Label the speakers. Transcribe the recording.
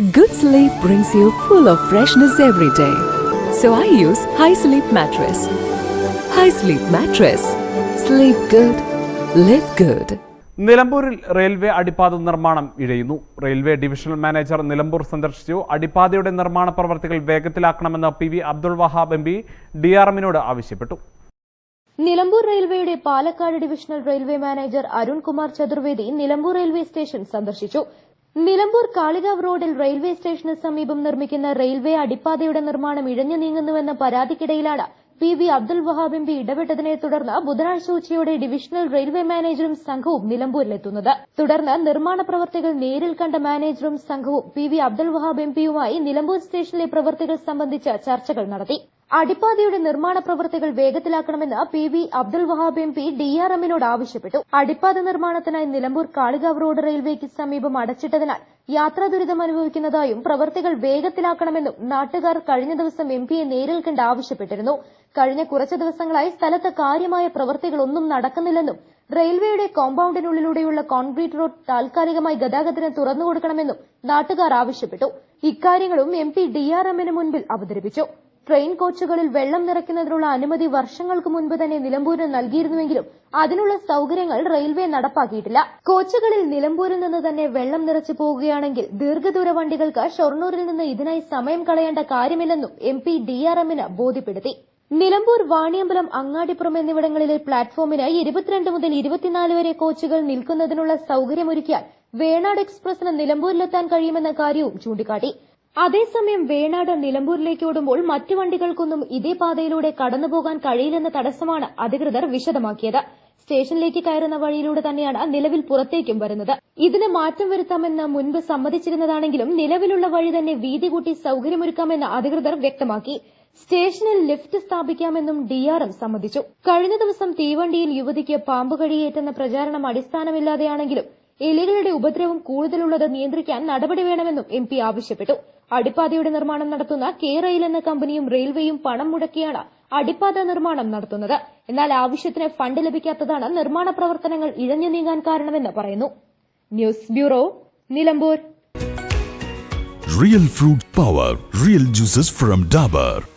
Speaker 1: Good sleep brings you full of freshness every day. So I use High Sleep Mattress. High Sleep Mattress. Sleep good. Live good.
Speaker 2: നിലമ്പൂരിൽ railway അടിപ്പാത നിർമ്മാണം ഇഴയുന്നു railway divisional manager Nilambur സന്ദർശിച്ചു അടിപ്പാതയുടെ നിർമ്മാണ പ്രവർത്തികൾ വേഗത്തിലാക്കണമെന്ന് P V Abdul Wahab M P D R എമ്മിനോട് ആവശ്യപ്പെട്ടു
Speaker 3: നിലമ്പൂർ റെയിൽവേയുടെ Palakkad divisional railway manager Arunkumar Chaturvedi Nilambur railway station സന്ദർശിച്ചു നിലമ്പൂർ കാളികാവ് റോഡിൽ റെയിൽവേ സ്റ്റേഷന് സമീപം നിർമ്മിക്കുന്ന റെയിൽവേ അടിപ്പാതയുടെ നിർമ്മാണം ഇഴഞ്ഞു നീങ്ങുന്നുവെന്ന പരാതിക്കിടയിലാണ് P V Abdul Wahab M P ഇടപെട്ടതിനെ തുടർന്ന് ബുധനാഴ്ച ഉച്ചയോടെ ഡിവിഷണൽ റെയിൽവേ മാനേജറും സംഘവും നിലമ്പൂരിലെത്തുന്നത്. തുടർന്ന് നിർമ്മാണ പ്രവർത്തികൾ നേരിൽ കണ്ട മാനേജറും സംഘവും P V Abdul Wahab M പിയുമായി നിലമ്പൂർ സ്റ്റേഷനിലെ പ്രവർത്തികൾ സംബന്ധിച്ച് ചർച്ചകൾ നടത്തി. അടിപ്പാതയുടെ നിർമ്മാണ പ്രവൃത്തികൾ വേഗത്തിലാക്കണമെന്ന് P V Abdul Wahab M P D R എമ്മിനോട് ആവശ്യപ്പെട്ടു. അടിപ്പാത നിർമ്മാണത്തിനായി നിലമ്പൂർ കാളികാവ് റോഡ് റെയിൽവേക്ക് സമീപം അടച്ചിട്ടതിനാൽ യാത്രാ ദുരിതം അനുഭവിക്കുന്നതായും പ്രവൃത്തികൾ വേഗത്തിലാക്കണമെന്നും നാട്ടുകാർ കഴിഞ്ഞ ദിവസം എം പിയെ നേരിൽ കണ്ട് ആവശ്യപ്പെട്ടിരുന്നു. കഴിഞ്ഞ കുറച്ച് ദിവസങ്ങളായി സ്ഥലത്ത് കാര്യമായ പ്രവൃത്തികളൊന്നും നടക്കുന്നില്ലെന്നും റെയിൽവേയുടെ കോമ്പൌണ്ടിനുള്ളിലൂടെയുള്ള കോൺക്രീറ്റ് റോഡ് താൽക്കാലികമായി ഗതാഗതത്തിന് തുറന്നു കൊടുക്കണമെന്നും നാട്ടുകാർ ആവശ്യപ്പെട്ടു. ഇക്കാര്യങ്ങളും എം പി ഡി ആർ എമ്മിന് മുൻപിൽ അവതരിപ്പിച്ചു. ട്രെയിൻ കോച്ചുകളിൽ വെള്ളം നിറയ്ക്കുന്നതിനുള്ള അനുമതി വർഷങ്ങൾക്ക് മുൻപ് തന്നെ നിലമ്പൂരിന് നൽകിയിരുന്നുവെങ്കിലും അതിനുള്ള സൌകര്യങ്ങൾ റെയിൽവേ നടപ്പാക്കിയിട്ടില്ല. കോച്ചുകളിൽ നിലമ്പൂരിൽ നിന്ന് തന്നെ വെള്ളം നിറച്ചു പോവുകയാണെങ്കിൽ ദീർഘദൂര വണ്ടികൾക്ക് ഷൊർണൂരിൽ നിന്ന് ഇതിനായി സമയം കളയേണ്ട കാര്യമില്ലെന്നും എം പി ഡി ആർ എമ്മിന് ബോധ്യപ്പെടുത്തി. നിലമ്പൂർ വാണിയമ്പലം അങ്ങാടിപ്പുറം എന്നിവിടങ്ങളിലെ പ്ലാറ്റ്ഫോമിന് ഇരുപത്തിരണ്ട് മുതൽ ഇരുപത്തിനാല് വരെ കോച്ചുകൾ നിൽക്കുന്നതിനുള്ള സൌകര്യമൊരുക്കിയാൽ വേണാട് എക്സ്പ്രസിന് നിലമ്പൂരിലെത്താൻ കഴിയുമെന്ന കാര്യവും ചൂണ്ടിക്കാട്ടി. അതേസമയം വേണാട് നിലമ്പൂരിലേക്ക് ഓടുമ്പോൾ മറ്റു വണ്ടികൾക്കൊന്നും ഇതേ പാതയിലൂടെ കടന്നുപോകാൻ കഴിയില്ലെന്ന തടസ്സമാണ് അധികൃതർ വിശദമാക്കിയത്. സ്റ്റേഷനിലേക്ക് കയറുന്ന വഴിയിലൂടെ തന്നെയാണ് നിലവിൽ പുറത്തേക്കും വരുന്നത്. ഇതിന് മാറ്റം വരുത്താമെന്ന് മുൻപ് സമ്മതിച്ചിരുന്നതാണെങ്കിലും നിലവിലുള്ള വഴി തന്നെ വീതി കൂട്ടി സൌകര്യമൊരുക്കാമെന്ന് അധികൃതർ വ്യക്തമാക്കി. സ്റ്റേഷനിൽ ലിഫ്റ്റ് സ്ഥാപിക്കാമെന്നും ഡിആർഎം സമ്മതിച്ചു. കഴിഞ്ഞ ദിവസം തീവണ്ടിയിൽ യുവതിക്ക് പാമ്പ് കടിയേറ്റെന്ന പ്രചാരണം അടിസ്ഥാനമില്ലാതെയാണെങ്കിലും എലികളുടെ ഉപദ്രവം കൂടുതലുള്ളത് നിയന്ത്രിക്കാൻ നടപടി വേണമെന്നും എം പി ആവശ്യപ്പെട്ടു. അടിപ്പാതയുടെ നിർമ്മാണം നടത്തുന്ന കെ റെയിൽ എന്ന കമ്പനിയും റെയിൽവേയും പണം മുടക്കിയാണ് അടിപ്പാത നിർമ്മാണം നടത്തുന്നത്. എന്നാൽ ആവശ്യത്തിന് ഫണ്ട് ലഭിക്കാത്തതാണ് നിർമ്മാണ പ്രവർത്തനങ്ങൾ ഇഴഞ്ഞു നീങ്ങാൻ കാരണമെന്ന് പറയുന്നു. News bureau Nilambur.
Speaker 4: Real fruit power real juices from Dabur.